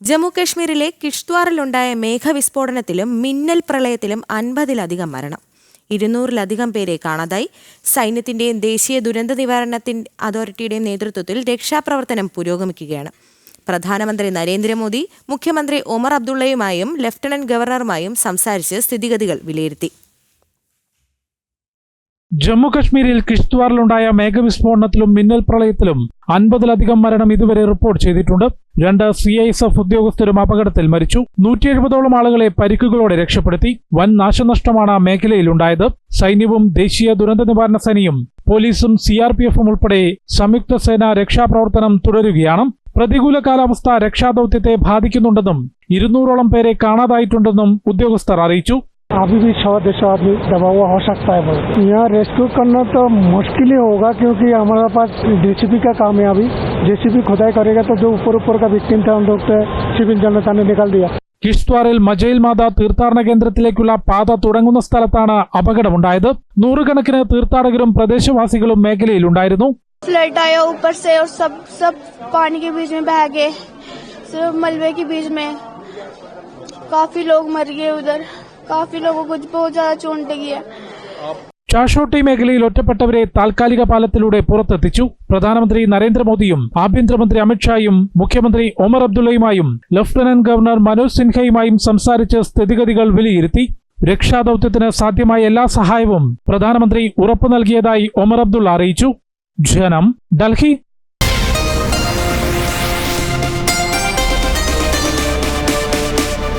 ജമ്മു കശ്മീരിലെ കിഷ്ത്വാറിലുണ്ടായ മേഘവിസ്ഫോടനത്തിലും മിന്നൽ പ്രളയത്തിലും അൻപതിലധികം മരണം. ഇരുന്നൂറിലധികം പേരെ കാണാതായി. സൈന്യത്തിന്റെയും ദേശീയ ദുരന്ത നിവാരണത്തിൻ അതോറിറ്റിയുടെയും നേതൃത്വത്തിൽ രക്ഷാപ്രവർത്തനം പുരോഗമിക്കുകയാണ്. പ്രധാനമന്ത്രി നരേന്ദ്രമോദി മുഖ്യമന്ത്രി ഒമർ അബ്ദുള്ളയുമായും ലഫ്റ്റനന്റ് ഗവർണറുമായും സംസാരിച്ച് സ്ഥിതിഗതികൾ വിലയിരുത്തി. ജമ്മുകശ്മീരിൽ കിഷ്ത്വാറിലുണ്ടായ മേഘവിസ്ഫോടനത്തിലും മിന്നൽ പ്രളയത്തിലും അൻപതിലധികം മരണം ഇതുവരെ റിപ്പോർട്ട് ചെയ്തിട്ടുണ്ട്. രണ്ട് സി ഐ എസ് എഫ് ഉദ്യോഗസ്ഥരും അപകടത്തിൽ മരിച്ചു. നൂറ്റി എഴുപതോളം ആളുകളെ പരിക്കുകളോടെ രക്ഷപ്പെടുത്തി. വൻ നാശനഷ്ടമാണ് മേഖലയിലുണ്ടായത്. സൈന്യവും ദേശീയ ദുരന്ത നിവാരണ സേനയും പോലീസും സി ആർ പി എഫും ഉൾപ്പെടെ സംയുക്ത സേന രക്ഷാപ്രവർത്തനം തുടരുകയാണ്. പ്രതികൂല കാലാവസ്ഥ രക്ഷാദൌത്യത്തെ ബാധിക്കുന്നുണ്ടെന്നും ഇരുന്നൂറോളം പേരെ കാണാതായിട്ടുണ്ടെന്നും ഉദ്യോഗസ്ഥർ അറിയിച്ചു. अभी भी सौ दो सौ आदमी दबा हुआ हो सकता है बहुत यहाँ रेस्क्यू करना तो मुश्किल ही होगा क्योंकि हमारे पास जेसीबी का काम है अभी जेसीबी खुदाई करेगा तो जो ऊपर ऊपर का विक्टिम था हम लोग तो सिविल जनता ने निकाल दिया കിഷ്ത്വാറിൽ മജയിൽ മാത തീർത്ഥാടന കേന്ദ്രത്തിലേക്കുള്ള പാത തുടങ്ങുന്ന സ്ഥലത്താണ് അപകടമുണ്ടായത് നൂറുകണക്കിന് തീർത്ഥാടകരും പ്രദേശവാസികളും മേഖലയിലുണ്ടായിരുന്നു फ्लड आया ऊपर से और सब सब पानी के बीच में बह गए सिर्फ मलबे के बीच में काफी लोग मर गए उधर काफी लोगों को बहुत ज्यादा चोट लगी है ചാഷോട്ടി മേഖലയിൽ ഒറ്റപ്പെട്ടവരെ താൽക്കാലിക പാലത്തിലൂടെ പുറത്തെത്തിച്ചു പ്രധാനമന്ത്രി നരേന്ദ്രമോദിയും ആഭ്യന്തരമന്ത്രി അമിത്ഷായും മുഖ്യമന്ത്രി ഒമർ അബ്ദുള്ളയുമായും ലഫ്റ്റനന്റ് ഗവർണർ മനോജ് സിൻഹയുമായും സംസാരിച്ച് സ്ഥിതിഗതികൾ വിലയിരുത്തി രക്ഷാദൌത്യത്തിന് സാധ്യമായ എല്ലാ സഹായവും പ്രധാനമന്ത്രി ഉറപ്പു നൽകിയതായി ഒമർ അബ്ദുള്ള അറിയിച്ചു ജനം ഡൽഹി